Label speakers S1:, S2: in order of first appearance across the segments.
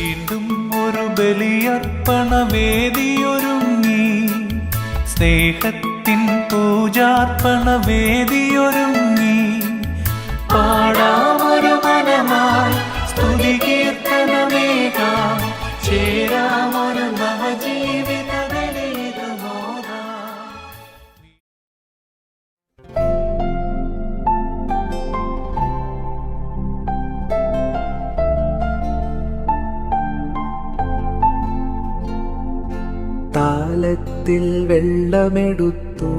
S1: വീണ്ടും ഒരു ബലിയർപ്പണ വേദിയൊരുങ്ങി സ്നേഹത്തിൻ പൂജാർപ്പണ വേദിയൊരുങ്ങി പാടാമൊരു മനമായി സ്തുതി കീർത്തനമേകാം. ചേരാമൊരു നവജീവിത
S2: താലത്തിൽ വെള്ളമെടുത്തു.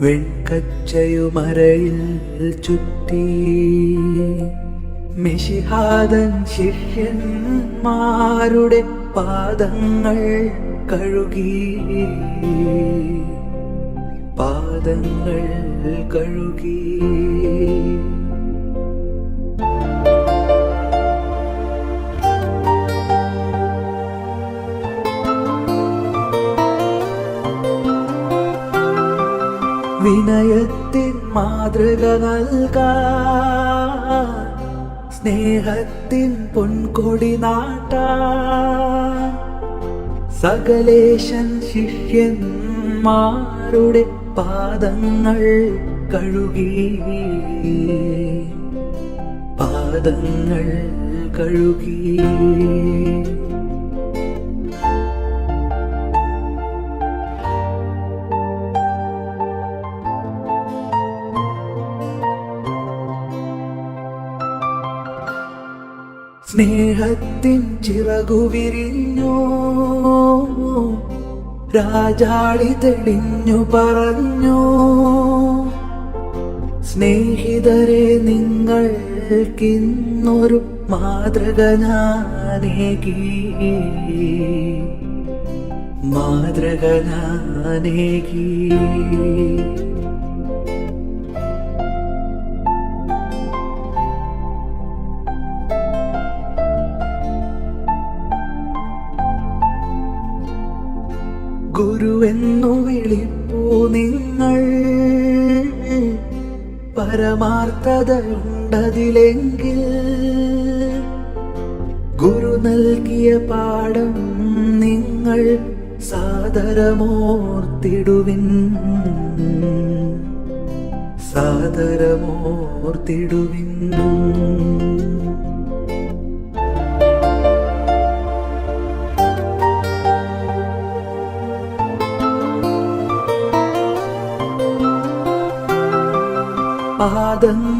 S2: വെൺകച്ചയുമരയിൽ ചുറ്റി. മിഷിഹാദൻ ശിഷ്യന്മാരുടെ പാദങ്ങൾ കഴുകി. പാദങ്ങൾ കഴുകി. മാതൃക നൽകാൻ സ്നേഹത്തിൻ പൊൻകൊടി നാട്ടാൻ സകലേശൻ ശിഷ്യന്മാരുടെ പാദങ്ങൾ കഴുകി. പാദങ്ങൾ കഴുകി. സ്നേഹത്തിൻ ചിറകു വിരിഞ്ഞു രാജാളി തെളിഞ്ഞു പറഞ്ഞു? സ്നേഹിതരെ നിങ്ങൾക്കിന്നൊരു മാതൃക ഞാനേകി മാതൃക ഞാനേകി ഗുരുവെന്നു വിളിപ്പൂ നിങ്ങൾ. പരമാർത്ഥതയുണ്ടതിലെങ്കിൽ ഗുരു നൽകിയ പാഠം നിങ്ങൾ സാദരമോർത്തിടുവിൻ. സാദരമോർത്തിടുവിൻ.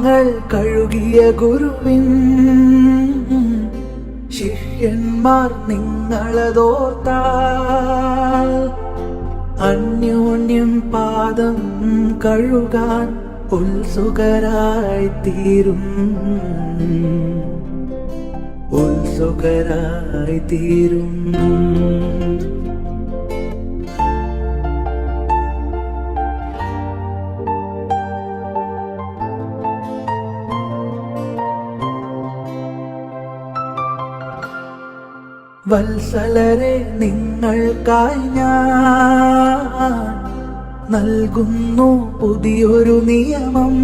S2: പാദങ്ങൾ കഴുകിയ ഗുരുവിൻ ശിഷ്യന്മാർ നിങ്ങളതോർത്താൽ അന്യോന്യം പാദം കഴുകാൻ ഉത്സുകരായി തീരും ഉത്സുകരായി തീരും വത്സലരെ നിങ്ങൾക്കായി ഞാൻ നൽകുന്നു പുതിയൊരു നിയമം.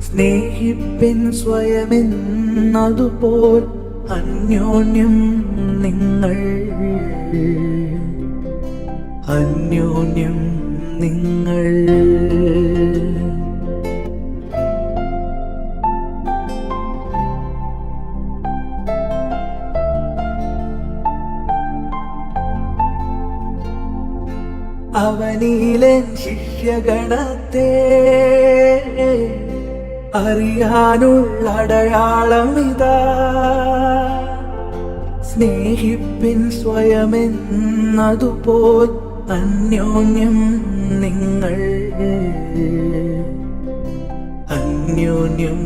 S2: സ്നേഹിപ്പിൻ സ്വയമെന്നതുപോൽ അന്യോന്യം നിങ്ങൾ. അന്യോന്യം നിങ്ങൾ. അവനിലൻ ശിഷ്യഗണത്തെ അറിയാനുള്ള അടയാളമിതാ. സ്നേഹിപ്പിൻ സ്വയമെന്നതുപോൽ അന്യോന്യം നിങ്ങൾ. അന്യോന്യം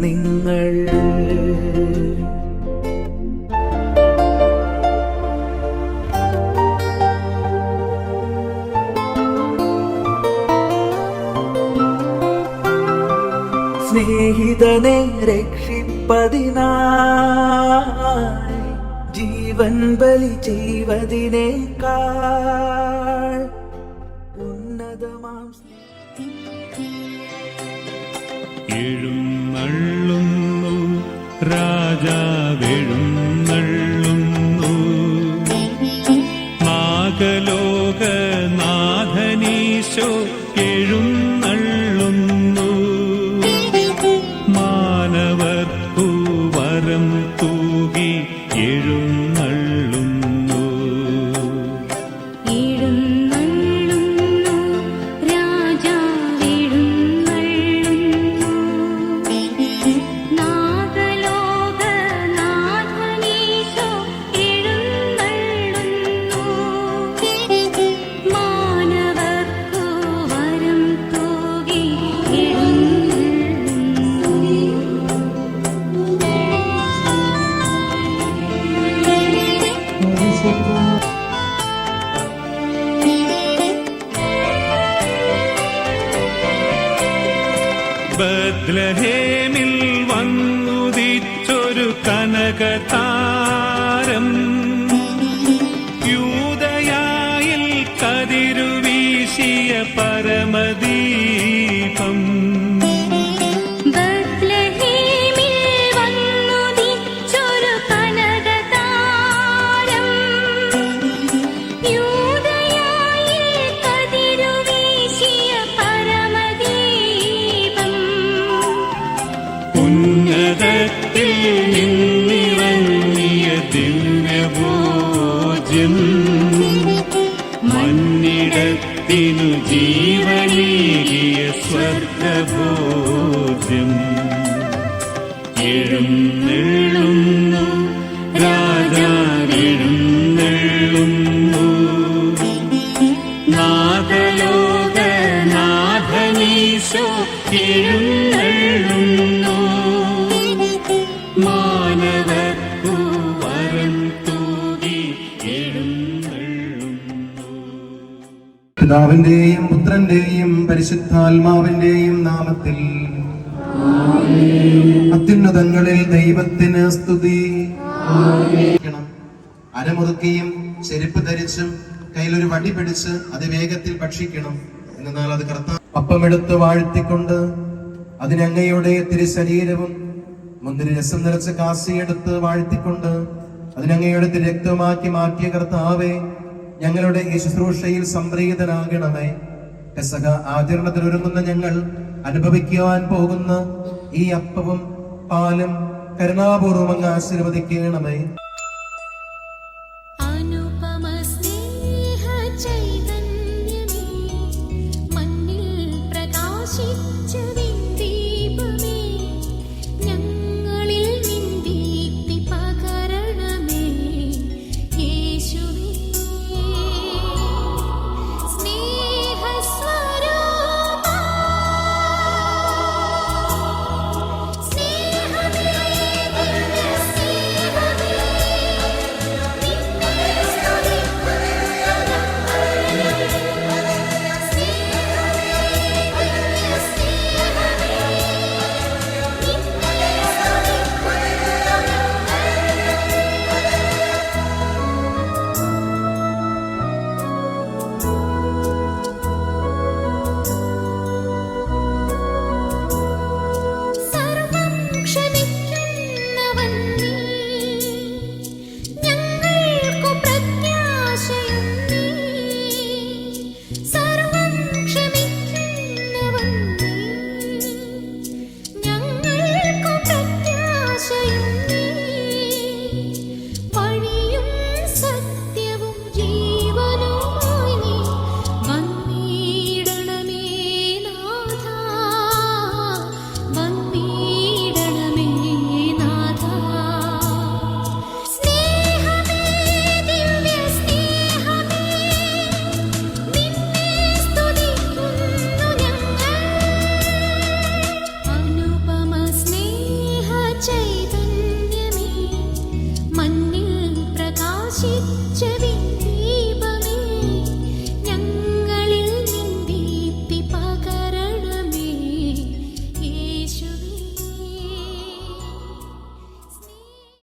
S2: നിങ്ങൾ. സ്നേഹിതനെ രക്ഷിപ്പതിനായി ജീവൻ ബലി ചെയ്വതിനേക്കാൾ ഉന്നതമാം
S1: എഴുന്നള്ളുന്നു
S3: ബദ്ലഹേമിൽ വന്നുദിച്ചൊരു കനകതാരം.
S4: പിതാവിന്റെയും പുത്രന്റെയും പരിശുദ്ധാത്മാവിന്റെയും നാമത്തിൽ അത്യുന്നതങ്ങളിൽ ദൈവത്തിന് സ്തുതി. അരമുറുക്കിയും ചെരുപ്പ് ധരിച്ചും കയ്യിലൊരു വടി പിടിച്ച് അതിവേഗത്തിൽ ഭക്ഷിക്കണം. എന്നാൽ അത് കർത്താവ് അപ്പമെടുത്ത് വാഴ്ത്തിക്കൊണ്ട് അതിനങ്ങയുടെ തിരുശരീരവും മുന്തിരി രസം നിറച്ച് കാസിയെടുത്ത് വാഴ്ത്തിക്കൊണ്ട് അതിനങ്ങയുടെ രക്തമാക്കി മാറ്റിയ കർത്താവേ ഞങ്ങളുടെ ഈ ശുശ്രൂഷയിൽ സംപ്രീതനാകണമേ. പെസക ആചരണത്തിൽ ഒരുങ്ങുന്ന ഞങ്ങൾ അനുഭവിക്കുവാൻ പോകുന്ന ഈ അപ്പവും പാലും കരുണാപൂർവം അങ്ങ് ആശീർവദിക്കണമേ.